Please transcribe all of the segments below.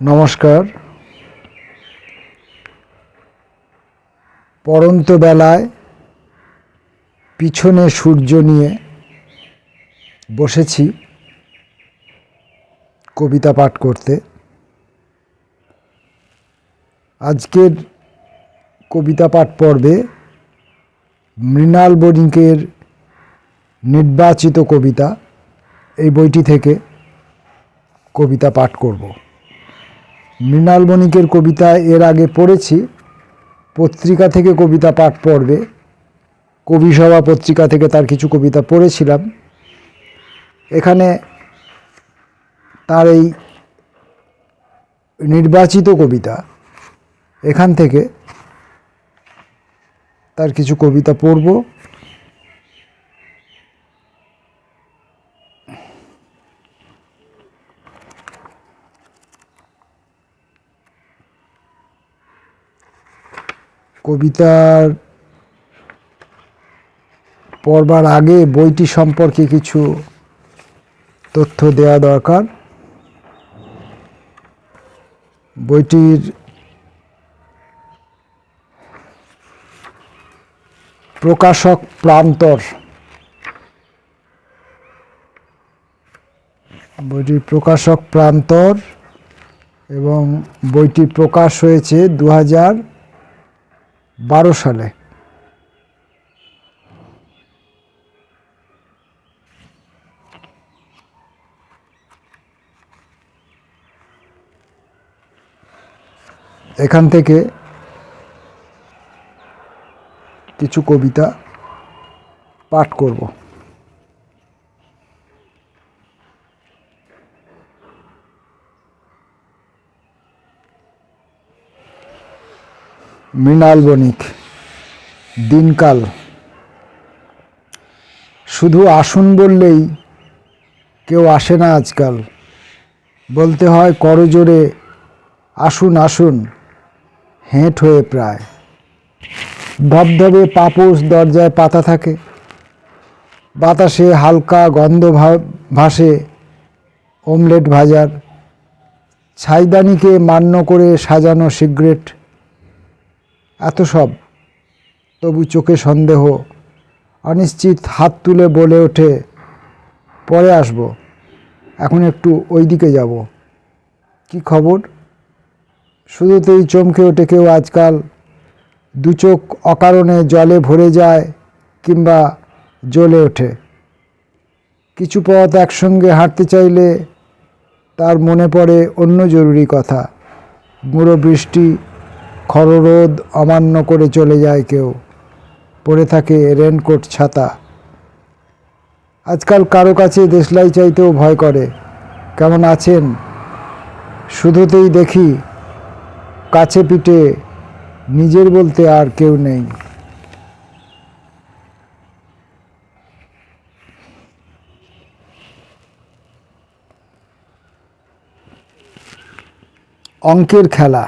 নমস্কার। পরন্ত বেলায় পিছনে সূর্য নিয়ে বসেছি কবিতা পাঠ করতে। আজকের কবিতা পাঠ পর্বে মৃণাল বণিকের নির্বাচিত কবিতা, এই বইটি থেকে কবিতা পাঠ করব। মৃণাল বণিকের কবিতা এর আগে পড়েছি। পত্রিকা থেকে কবিতা পাঠ পড়বে। কবিসভা পত্রিকা থেকে তার কিছু কবিতা পড়েছিলাম। এখানে তার এই নির্বাচিত কবিতা, এখান থেকে তার কিছু কবিতা পড়ব। কবিতার পড়বার আগে বইটি সম্পর্কে কিছু তথ্য দেওয়া দরকার। বইটির প্রকাশক প্রান্তর। বইটির প্রকাশক প্রান্তর এবং বইটি প্রকাশ হয়েছে দু হাজার বারো সালে। এখান থেকে কিছু কবিতা পাঠ করব। মৃণাল বণিক, দিনকাল। শুধু আসুন বললেই কেউ আসে না আজকাল। বলতে হয় করজোরে আসুন আসুন, হেঁট হয়ে প্রায়। ধবধবে পাপোশ দরজায় পাতা থাকে। বাতাসে হালকা গন্ধ ভাসে ওমলেট ভাজার। ছাইদানিকে মান্য করে সাজানো সিগারেট এত সব। তবু চোখে সন্দেহ, অনিশ্চিত হাত তুলে বলে ওঠে, পরে আসব, এখন একটু ওই দিকে যাব। কি খবর? শুধুতেই চমকে ওঠে কেউ আজকাল। দু চোখ অকারণে জলে ভরে যায় কিংবা জ্বলে ওঠে। কিছু পথ একসঙ্গে হাঁটতে চাইলে তার মনে পড়ে অন্য জরুরি কথা। গুঁড়ো বৃষ্টি খররোদ অমান্য করে চলে যায় কেউ। পড়ে থাকে রেনকোট ছাতা। আজকাল কারও কাছে দেশলাই চাইতেও ভয় করে। কেমন আছেন? শুধুতেই দেখি কাছে পিঠে নিজের বলতে আর কেউ নেই। অঙ্কের খেলা।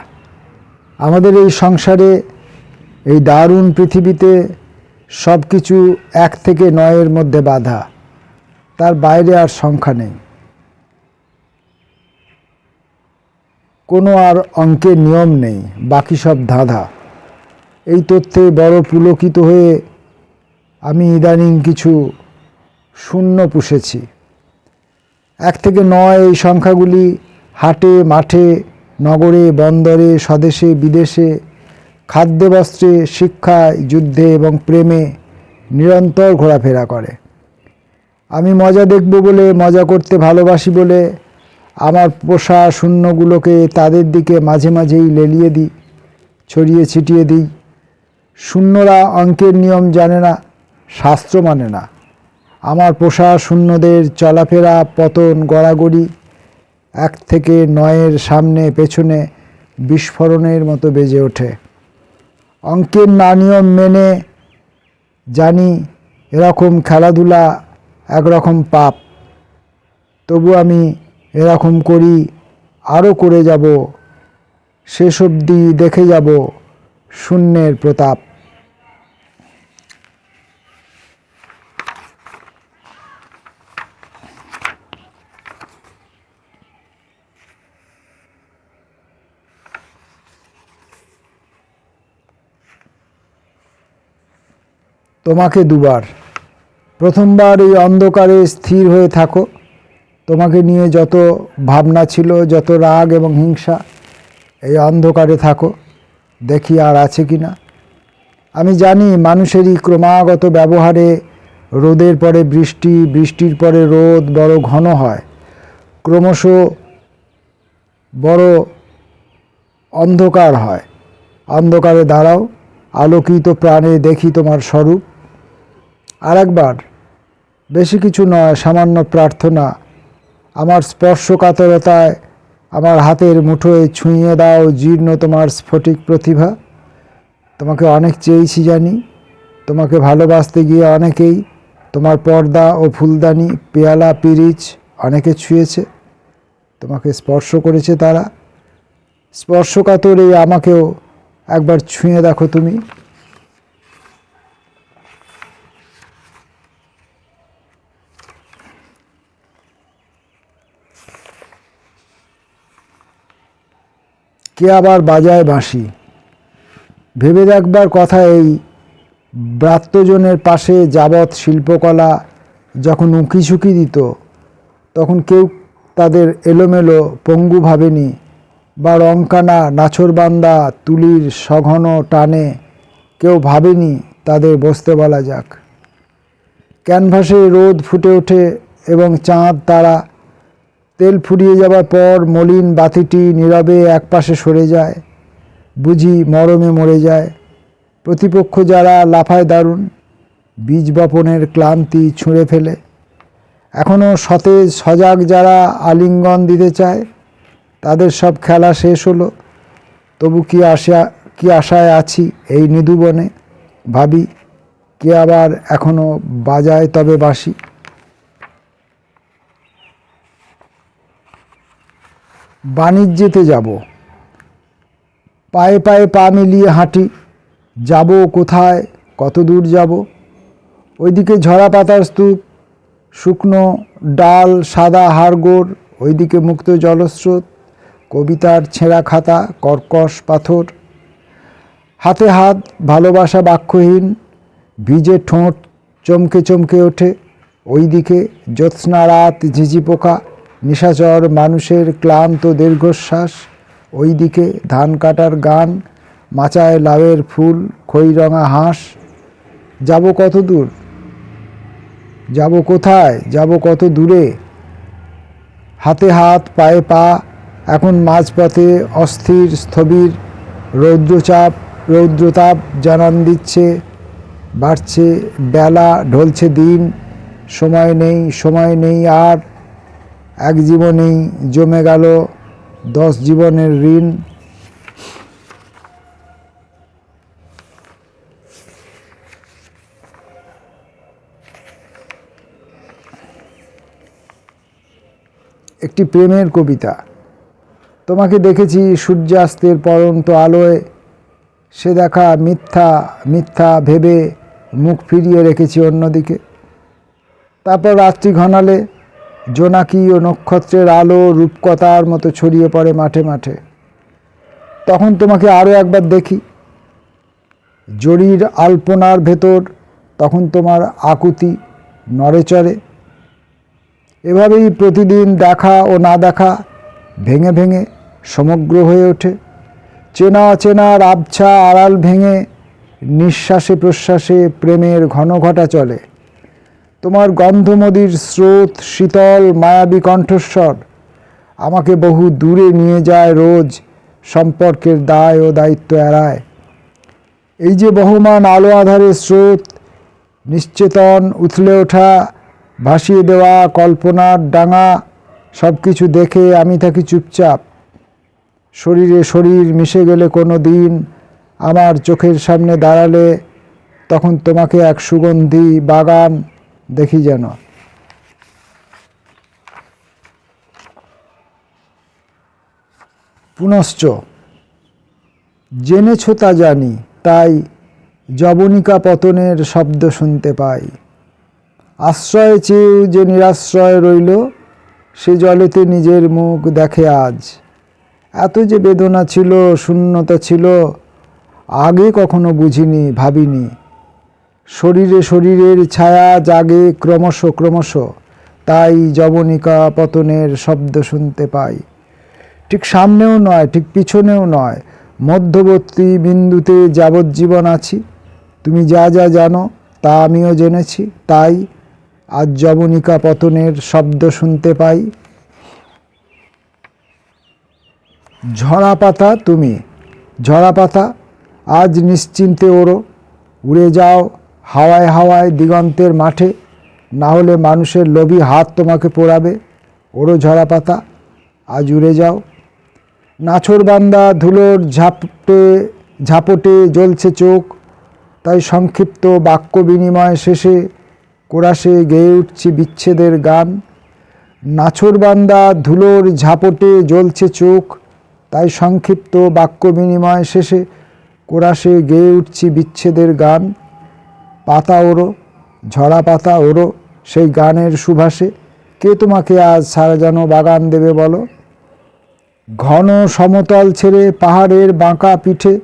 আমাদের এই সংসারে এই দারুণ পৃথিবীতে সব কিছু এক থেকে নয়ের মধ্যে বাধা। তার বাইরে আর সংখ্যা নেই। কোনো আর অঙ্কের নিয়ম নেই, বাকি সব ধাঁধা। এই তথ্যে বড় পুলকিত হয়ে আমি ইদানিং কিছু শূন্য পুষেছি। এক থেকে নয় এই সংখ্যাগুলি হাটে, মাঠে নগরে, বন্দরে, স্বদেশে, বিদেশে খাদ্যে বস্ত্রে শিক্ষায়, যুদ্ধে এবং প্রেমে নিরন্তর ঘোরাফেরা করে। আমি মজা দেখব বলে, মজা করতে ভালোবাসি বলে, আমার পোষা শূন্যগুলোকে তাদের দিকে মাঝে মাঝেই লেলিয়ে দিই, ছড়িয়ে ছিটিয়ে দিই। শূন্যরা অঙ্কের নিয়ম জানে না, শাস্ত্র মানে না। আমার পোষা শূন্যদের চলাফেরা, পতন, গড়াগড়ি এক থেকে নয়ের সামনে পেছনে বিস্ফোরণের মতো বেজে ওঠে। অঙ্কের না নিয়ম মেনে জানি এরকম খেলাধুলা একরকম পাপ। তবু আমি এরকম করি আরও করে যাব, শেষ অবধি দেখে যাব শূন্যের প্রতাপ। তোমাকে দুবার। প্রথমবার এই অন্ধকারে স্থির হয়ে থাকো। তোমাকে নিয়ে যত ভাবনা ছিল, যত রাগ এবং হিংসা, এই অন্ধকারে থাকো। দেখি আর আছে কি না আমি জানি মানুষেরই ক্রমাগত ব্যবহারে রোদের পরে বৃষ্টি, বৃষ্টির পরে রোদ বড় ঘন হয়। ক্রমশ বড় অন্ধকার হয়। অন্ধকারে দাঁড়াও, আলোকিত প্রাণে দেখি তোমার স্বরূপ। আর একবার বেশি কিছু নয়, সামান্য প্রার্থনা। আমার স্পর্শকাতরতায় আমার হাতের মুঠোয় ছুঁয়ে দাও জীর্ণ তোমার স্ফটিক প্রতিভা। তোমাকে অনেক চেয়েছি জানি, তোমাকে ভালোবাসতে গিয়ে অনেকেই তোমার পর্দা ও ফুলদানি, পেয়ালা, পিরিচ অনেকে ছুঁয়েছে। তোমাকে স্পর্শ করেছে তারা। স্পর্শকাতর আমাকেও একবার ছুঁয়ে দেখো তুমি। কে আবার বাজায় বাঁশি? ভেবে দেখবার কথা এই, ব্রাত্যজনের পাশে যাবৎ শিল্পকলা যখন উঁকি ঝুঁকি দিত, তখন কেউ তাদের এলোমেলো পঙ্গু ভাবেনি বা রংকানা নাছরবান্দা তুলির সঘন টানে কেউ ভাবেনি তাদের বসতে বলা যাক। ক্যানভাসে রোদ ফুটে ওঠে এবং চাঁদ তারা তেল ফুরিয়ে যাবার পর মলিন বাতিটি নীরবে একপাশে সরে যায়। বুঝি মরমে মরে যায়। প্রতিপক্ষ যারা লাফায় দারুণ, বীজ বপনের ক্লান্তি ছুঁড়ে ফেলে। এখনও সতেজ, সজাগ যারা আলিঙ্গন দিতে চায়, তাদের সব খেলা শেষ হলো। তবু কি আশা, কি আশায় আছি এই নিধুবনে ভাবি, কে আবার এখনও বাজায় তবে বাসি বাণিজ্যেতে যাব। পায়ে পায়ে পা মিলিয়ে হাঁটি। যাব কোথায়? কত দূর যাব? ওইদিকে ঝরা পাতার স্তূপ, শুকনো ডাল, সাদা হাড়গোড়, ওইদিকে মুক্ত জলস্রোত, কবিতার ছেঁড়া খাতা, কর্কশ পাথর। হাতে হাত, ভালোবাসা বাক্যহীন, ভিজে ঠোঁট চমকে চমকে ওঠে। ওইদিকে জ্যোৎস্না রাত ঝিঝি পোকা নিশাচর মানুষের ক্লান্ত দীর্ঘশ্বাস, ওইদিকে ধান কাটার গান, মাচায় লাউয়ের ফুল খইরঙা হাঁস, যাব কত দূর? যাব কোথায়? যাব কত দূরে? হাতে হাত, পায়ে পা, এখন মাঝপথে অস্থির, স্থবির, রৌদ্রচাপ, রৌদ্রতাপ জানান দিচ্ছে, বাড়ছে, বেলা, ঢলছে দিন, সময় নেই সময় নেই আর। এক জীবনেই জমে গেল দশ জীবনের ঋণ। একটি প্রেমের কবিতা। তোমাকে দেখেছি সূর্যাস্তের পরন্ত আলোয়। সে দেখা মিথ্যা মিথ্যা ভেবে মুখ ফিরিয়ে রেখেছি অন্যদিকে। তারপর রাত্রি ঘনালে জোনাকি ও নক্ষত্রের আলো রূপকথার মতো ছড়িয়ে পড়ে মাঠে মাঠে। তখন তোমাকে আরও একবার দেখি। জরির আলপনার ভেতর তখন তোমার আকুতি নড়েচড়ে এভাবেই প্রতিদিন দেখা ও না দেখা ভেঙে ভেঙে সমগ্র হয়ে ওঠে। চেনা অচেনার আবছা আড়াল ভেঙে নিঃশ্বাসে প্রশ্বাসে প্রেমের ঘন ঘটা চলে। তোমার গন্ধমদির স্রোত শীতল মায়াবী কণ্ঠস্বর আমাকে বহু দূরে নিয়ে যায় রোজ সম্পর্কের দায় ও দায়িত্ব এড়ায়। এই যে বহমান আলো আধারের স্রোত, নিশ্চেতন উথলে ওঠা, ভাসিয়ে দেওয়া কল্পনার ডাঙা সব কিছু দেখে আমি থাকি চুপচাপ। শরীরে শরীর মিশে গেলে কোনো দিন আমার চোখের সামনে দাঁড়ালে তখন তোমাকে এক সুগন্ধি বাগান দেখি যেন। পুনশ্চ, জেনেছ তা জানি, তাই জবনিকা পতনের শব্দ শুনতে পাই। আশ্রয় চেয়েও যে নিরাশ্রয় রইল, সে জলেতে নিজের মুখ দেখে আজ। এত যে বেদনা ছিল, শূন্যতা ছিল, আগে কখনো বুঝিনি, ভাবিনি। শরীরে শরীরের ছায়া জাগে ক্রমশ ক্রমশ। তাই যবনিকা পতনের শব্দ শুনতে পাই। ঠিক সামনেও নয়, ঠিক পিছনেও নয়। মধ্যবর্তী বিন্দুতে যাবজ্জীবন আছি। তুমি যা যা জানো, তা আমিও জেনেছি। তাই আজ যবনিকা পতনের শব্দ শুনতে পাই। ঝরা পাতা তুমি ঝরা পাতা আজ নিশ্চিন্তে ওড়ো। উড়ে যাও হাওয়ায় হাওয়ায় দিগন্তের মাঠে, না হলে মানুষের লোভী হাত তোমাকে পোড়াবে। ওড়ো ঝরা পাতা আজ উড়ে যাও। নাছরবান্দা ধুলোর ঝাপটে ঝাপটে জ্বলছে চোখ। তাই সংক্ষিপ্ত বাক্য বিনিময় শেষে কোরাসে গেয়ে উঠছি বিচ্ছেদের গান। নাছরবান্দা ধুলোর ঝাপটে জ্বলছে চোখ। তাই সংক্ষিপ্ত বাক্য বিনিময় শেষে কোরাসে গেয়ে উঠছি বিচ্ছেদের গান। পাতা ওড়ো, ঝরা পাতা ওড়ো, সেই গানের সুভাষে। কে তোমাকে আজ সারাজানো বাগান দেবে বলো? ঘন সমতল ছেড়ে পাহাড়ের বাঁকা পিঠে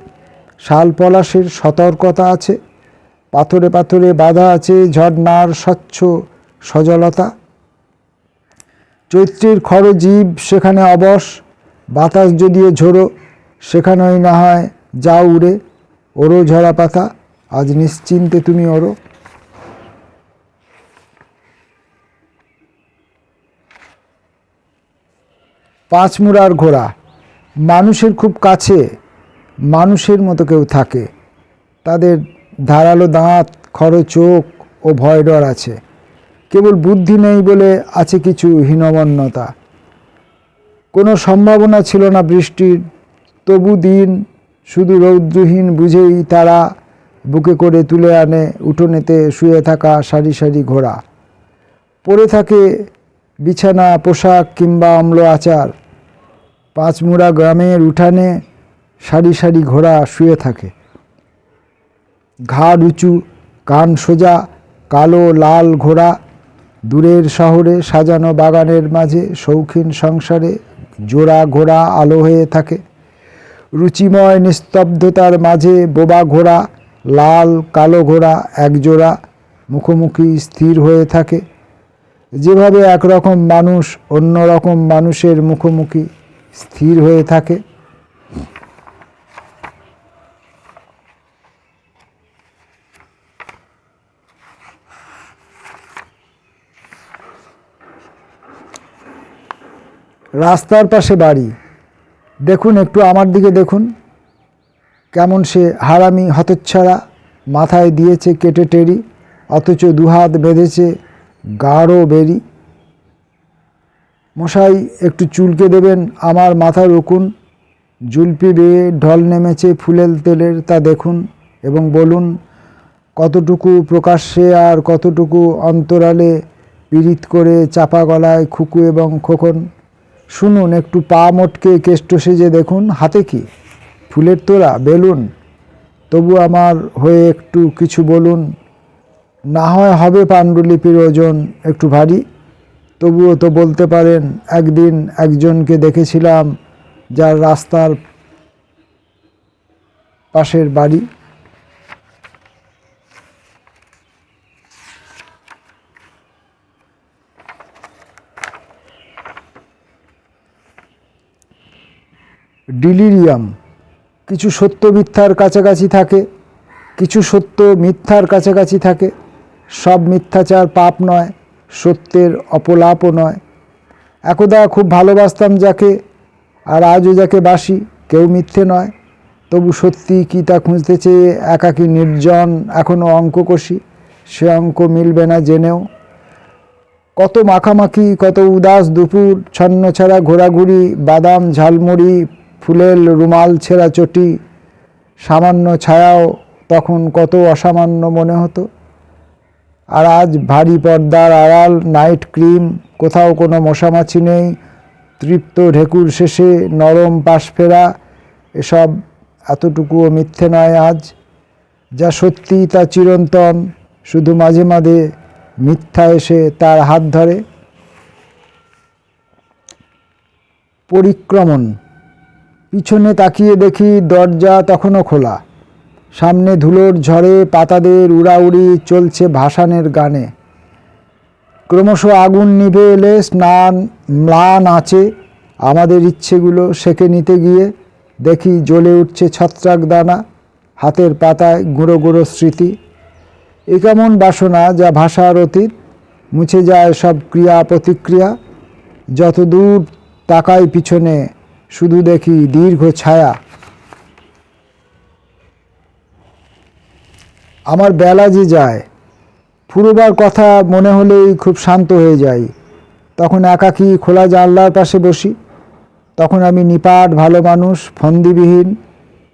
শাল পলাশের সতর্কতা আছে। পাথরে পাথরে বাধা আছে ঝর্ণার স্বচ্ছ সজলতা। চৈত্রের খরজীব সেখানে অবশ, বাতাস যদিও ঝোড়ো, সেখানেই না হয় যা উড়ে ওরো ঝরা পাতা। আজ নিশ্চিন্তে তুমি ওরো। পাঁচমুড়ার ঘোড়া, মানুষের খুব কাছে, মানুষের মতো কেউ থাকে। তাদের ধারালো দাঁত খড় চোখ ও ভয় ডর আছে। কেবল বুদ্ধি নেই বলে আছে কিছু হীনমন্যতা। কোনো সম্ভাবনা ছিল না বৃষ্টির, তবু দিন শুধু রৌদ্রহীন বুঝেই তারা বুকে করে তুলে আনে, উঠোনেতে শুয়ে থাকা সারি সারি ঘোড়া। পড়ে থাকে বিছানা, পোশাক কিংবা অম্ল আচার। পাঁচমুড়া গ্রামের উঠানে সারি সারি ঘোড়া শুয়ে থাকে। ঘাড় উঁচু কান সোজা, কালো লাল ঘোড়া, দূরের শহরে সাজানো বাগানের মাঝে শৌখিন সংসারে জোড়া ঘোড়া আলো হয়ে থাকে। রুচিময় নিস্তব্ধতার মাঝে বোবা ঘোড়া লাল, কালো ঘোড়া একজোড়া মুখোমুখি স্থির হয়ে থাকে। যেভাবে একরকম মানুষ অন্য রকম মানুষের মুখোমুখি স্থির হয়ে থাকে। রাস্তার পাশে বাড়ি। দেখুন, একটু আমার দিকে দেখুন। কেমন সে হারামি হতচ্ছাড়া মাথায় দিয়েছে কেটে টেরি, অথচ দুহাত বেঁধেছে গাঢ় বেরি। মশাই, একটু চুলকে দেবেন, আমার মাথা রুকুন। জুলপি বেয়ে ঢল নেমেছে ফুলেল তেলের, তা দেখুন এবং বলুন, কতটুকু প্রকাশ্যে আর কতটুকু অন্তরালে পীড়িত করে চাপা গলায় খুকু এবং খোকন। শুনুন, একটু পা মটকে কেষ্ট সেজে দেখুন, হাতে কি? ফুলের তোড়া, বেলুন। তবু আমার হয়ে একটু কিছু বলুন। না হয় হবে পাণ্ডুলিপির ওজন একটু ভারী। তবুও তো বলতে পারেন, একদিন একজনকে দেখেছিলাম যার রাস্তার পাশের বাড়ি। ডিলিরিয়াম। কিছু সত্য মিথ্যার কাছাকাছি থাকে, কিছু সত্য মিথ্যার কাছাকাছি থাকে। সব মিথ্যাচার পাপ নয়, সত্যের অপলাপও নয়। একদা খুব ভালোবাসতাম যাকে, আর আজও যাকে বাসি, কেউ মিথ্যে নয়। তবু সত্যি কি তা খুঁজতে চেয়ে একাকী নির্জন এখনও অঙ্ক কষি সে অঙ্ক মিলবে না জেনেও। কত মাখামাখি, কত উদাস দুপুর, ছন্ন ছাড়া ঘোরাঘুরি, বাদাম, ঝালমুড়ি ফুলেল রুমাল ছেঁড়া চটি, সামান্য ছায়াও তখন কত অসামান্য মনে হতো। আর আজ ভারী পর্দার আড়াল, নাইট ক্রিম, কোথাও কোনো মশামাছি নেই, তৃপ্ত ঢেকুর শেষে নরম পাশ ফেরা, এসব এতটুকুও মিথ্যে নয় আজ। যা সত্যি তা চিরন্তন, শুধু মাঝে মাঝে মিথ্যা এসে তার হাত ধরে। পরিক্রমণ। পিছনে তাকিয়ে দেখি দরজা তখনও খোলা। সামনে ধুলোর ঝড়ে পাতাদের উড়াউড়ি চলছে ভাসানের গানে। ক্রমশ আগুন নিভে এলে স্নান ম্লান আছে আমাদের ইচ্ছেগুলো সেকে নিতে গিয়ে দেখি জ্বলে উঠছে ছত্রাক দানা, হাতের পাতায় গুঁড়ো গুঁড়ো স্মৃতি। এ কেমন বাসনা যা ভাষার অতীত, মুছে যায় সব ক্রিয়া প্রতিক্রিয়া যত দূর তাকাই পিছনে শুধু দেখি দীর্ঘ ছায়া। আমার বেলা যে যায় ফুরোবার কথা মনে হলেই খুব শান্ত হয়ে যাই। তখন একাকী খোলা জানলার পাশে বসি। তখন আমি নিপাট ভালো মানুষ, ফন্দিবিহীন,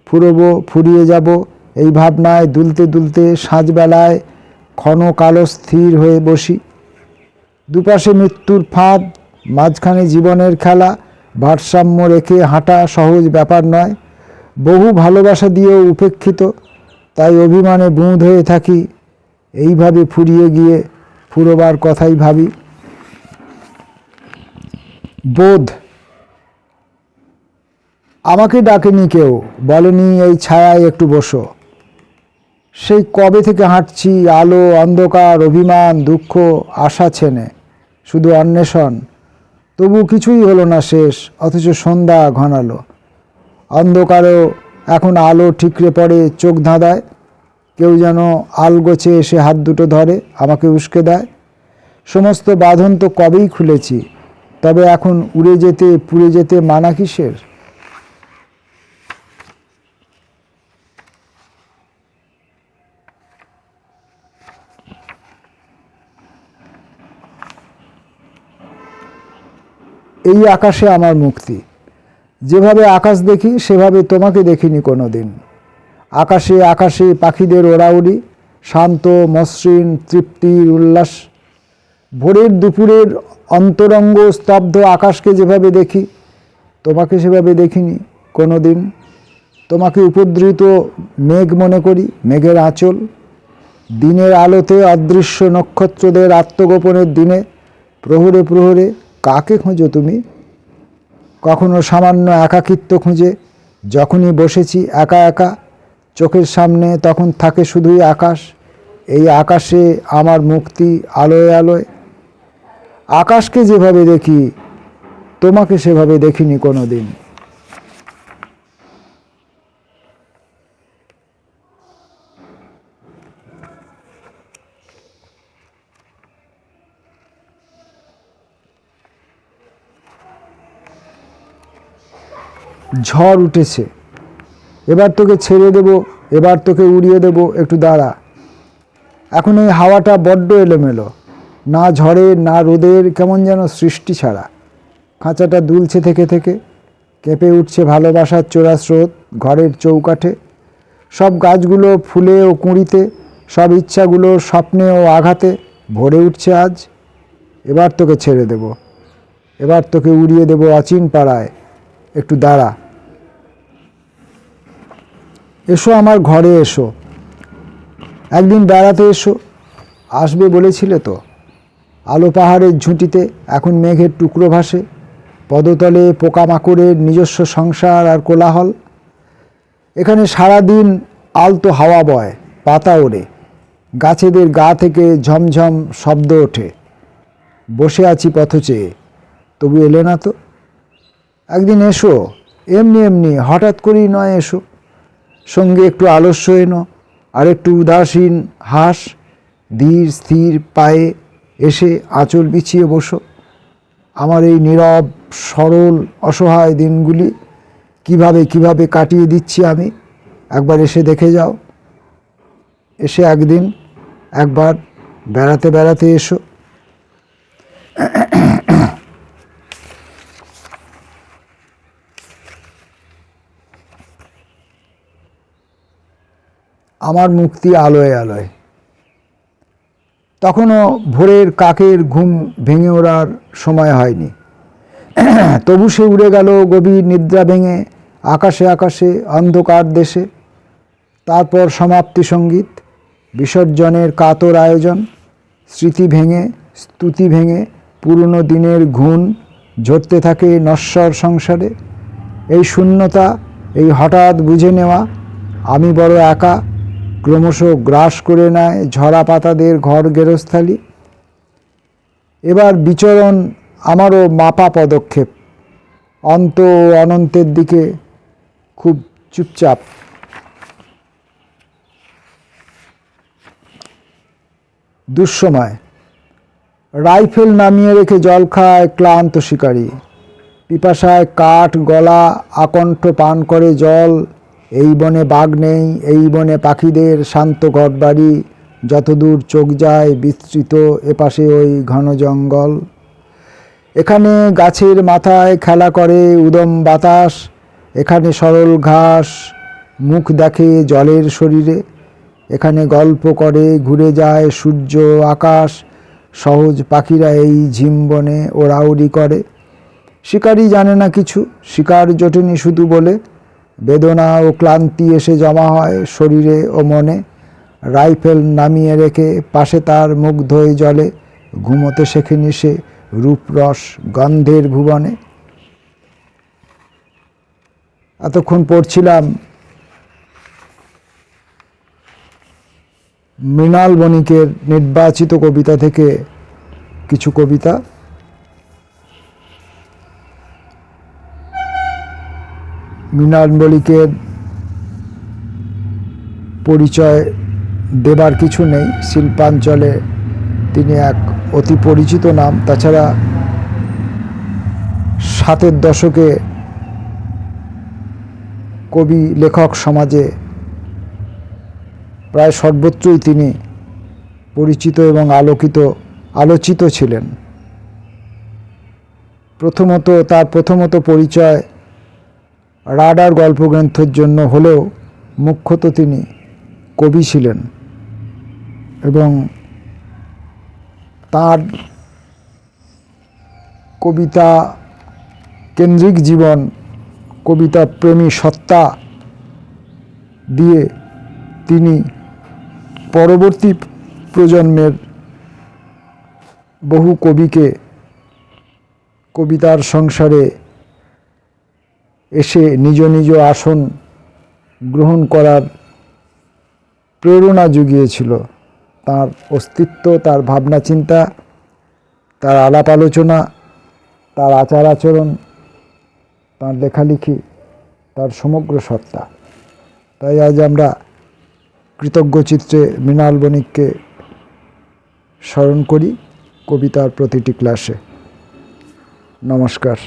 ফুরবো, ফুরিয়ে যাব। এই ভাবনায় দুলতে দুলতে সাঁঝবেলায় ক্ষণ কালো স্থির হয়ে বসি। দুপাশে মৃত্যুর ফাঁদ, মাঝখানে জীবনের খেলা ভারসাম্য রেখে হাঁটা সহজ ব্যাপার নয়। বহু ভালোবাসা দিয়েও উপেক্ষিত, তাই অভিমানে বুঁদ হয়ে থাকি। এইভাবে ফুরিয়ে গিয়ে ফুরোবার কথাই ভাবি। বোধ। আমাকে ডাকেনি কেউ, বলেনি, এই ছায়ায় একটু বসো। সেই কবে থেকে হাঁটছি, আলো, অন্ধকার, অভিমান, দুঃখ, আশা ছেনে। শুধু অন্বেষণ তবু কিছুই হলো না শেষ, অথচ সন্ধ্যা ঘনালো। অন্ধকারও এখন আলো ঠিকরে পড়ে চোখ ধাঁধায়। কেউ যেন আল গোছে এসে হাত দুটো ধরে, আমাকে উস্কে দেয়। সমস্ত বাঁধন তো কবেই খুলেছি, তবে এখন উড়ে যেতে, পুড়ে যেতে মানা কিসের? এই আকাশে আমার মুক্তি। যেভাবে আকাশ দেখি, সেভাবে তোমাকে দেখিনি কোনো দিন আকাশে আকাশে পাখিদের ওড়াউড়ি, শান্ত, মসৃণ, তৃপ্তির উল্লাস। ভোরের দুপুরের অন্তরঙ্গ, স্তব্ধ আকাশকে যেভাবে দেখি, তোমাকে সেভাবে দেখিনি কোনো দিন তোমাকে উপদ্রুত মেঘ মনে করি, মেঘের আঁচল। দিনের আলোতে অদৃশ্য নক্ষত্রদের আত্মগোপনের দিনে, প্রহরে প্রহরে কাকে খোঁজো তুমি? কখনো সামান্য একাকিত্ব খুঁজে? যখনই বসেছি একা একা, চোখের সামনে তখন থাকে শুধুই আকাশ। এই আকাশে আমার মুক্তি আলোয় আলোয়। আকাশকে যেভাবে দেখি, তোমাকে সেভাবে দেখিনি কোনো দিন ঝড় উঠেছে। এবার তোকে ছেড়ে দেব, এবার তোকে উড়িয়ে দেব, একটু দাঁড়া। এখন এই হাওয়াটা বড্ড এলোমেলো। না ঝড়ে, না রোদের, কেমন যেন সৃষ্টি ছাড়া। খাঁচাটা দুলছে থেকে থেকে। কেঁপে উঠছে ভালোবাসার চোরা স্রোত, ঘরের চৌকাঠে। সব গাছগুলো ফুলে ও কুঁড়িতে, সব ইচ্ছাগুলো স্বপ্নে ও আঘাতে ভরে উঠছে আজ। এবার তোকে ছেড়ে দেব। এবার তোকে উড়িয়ে দেব অচিন পাড়ায়। একটু দাঁড়া। এসো আমার ঘরে এসো। একদিন বেড়াতে এসো। আসবে বলেছিলে তো। আলো পাহাড়ের ঝুঁটিতে এখন মেঘের টুকরো ভাসে। পদতলে পোকামাকড়ের নিজস্ব সংসার আর কোলাহল। এখানে সারাদিন আলতো হাওয়া বয়, পাতা ওড়ে। গাছেদের গা থেকে ঝমঝম শব্দ ওঠে। বসে আছি পথ চেয়ে তবু এলে না তো? একদিন এসো। এমনি এমনি, হঠাৎ করেই নয় এসো। সঙ্গে একটু আলস্য এনো আর একটু উদাসীন, হাস, ধীর, স্থির পায়ে এসে আঁচল বিছিয়ে বসো। আমার এই নীরব, সরল, অসহায় দিনগুলি কীভাবে কীভাবে কাটিয়ে দিচ্ছি আমি? একবার এসে দেখে যাও। এসে একদিন একবার বেড়াতে বেড়াতে এসো। আমার মুক্তি আলোয় আলোয়। তখনও ভোরের কাকের ঘুম ভেঙে ওড়ার সময় হয়নি। তবু সে উড়ে গেল গভীর নিদ্রা ভেঙে আকাশে আকাশে, অন্ধকার দেশে। তারপর সমাপ্তি সংগীত, বিসর্জনের কাতর আয়োজন, স্মৃতি ভেঙে, স্তুতি ভেঙে, পুরনো দিনের ঘুণ ঝরতে থাকে নশ্বর সংসারে। এই শূন্যতা, এই হঠাৎ বুঝে নেওয়া, আমি বড় একা ক্রমশ গ্রাস করে নেয় ঝরা পাতাদের ঘর গেরস্থালি। এবার বিচরণ আমারও মাপা পদক্ষেপ। অন্ত অনন্তের দিকে খুব চুপচাপ। দুঃসময়। রাইফেল নামিয়ে রেখে জল খায় ক্লান্ত শিকারী। পিপাসায় কাঠ, গলা, আকণ্ঠ পান করে জল এই বনে বাঘ নেই, এই বনে পাখিদের শান্ত ঘরবাড়ি যতদূর চোখ যায় বিস্তৃত এপাশে ওই ঘন জঙ্গল। এখানে গাছের মাথায় খেলা করে উদম বাতাস, এখানে সরল ঘাস, মুখ দেখে জলের শরীরে, এখানে গল্প করে ঘুরে যায় সূর্য আকাশ, সহজ পাখিরা এই ঝিম ঝিমবনে ওড়াউড়ি করে। শিকারই জানে না কিছু, শিকার জটেনি শুধু বলে বেদনা ও ক্লান্তি এসে জমা হয় শরীরে ও মনে। রাইফেল নামিয়ে রেখে পাশে তার মুখ ধোয়ে জলে ঘুমোতে শেখেনি সে রূপরস গন্ধের ভুবনে। এতক্ষণ পড়ছিলাম মৃণাল বণিকের নির্বাচিত কবিতা থেকে কিছু কবিতা। মৃণাল বণিকের পরিচয় দেবার কিছু নেই। শিল্পাঞ্চলে তিনি এক অতি পরিচিত নাম। তাছাড়া সাতের দশকে কবি, লেখক সমাজে প্রায় সর্বত্রই তিনি পরিচিত এবং আলোকিত, আলোচিত ছিলেন। প্রথমত তার প্রথমত পরিচয় রাডার গল্পগ্রন্থের জন্য হলেও মুখ্যত তিনি কবি ছিলেন এবং তার কবিতা কেন্দ্রিক জীবন, কবিতা প্রেমী সত্তা দিয়ে তিনি পরবর্তী প্রজন্মের বহু কবিকে কবিতার সংসারে এসে নিজ নিজ আসন গ্রহণ করার প্রেরণা জুগিয়েছিল। তার অস্তিত্ব, তার ভাবনা চিন্তা, তার আলাপ আলোচনা, তার আচার আচরণ, তার লেখালেখি, তার সমগ্র সত্তা। তাই আজ আমরা কৃতজ্ঞ চিত্রে মৃণাল বণিককে স্মরণ করি কবিতার প্রতিটি ক্লাসে। নমস্কার।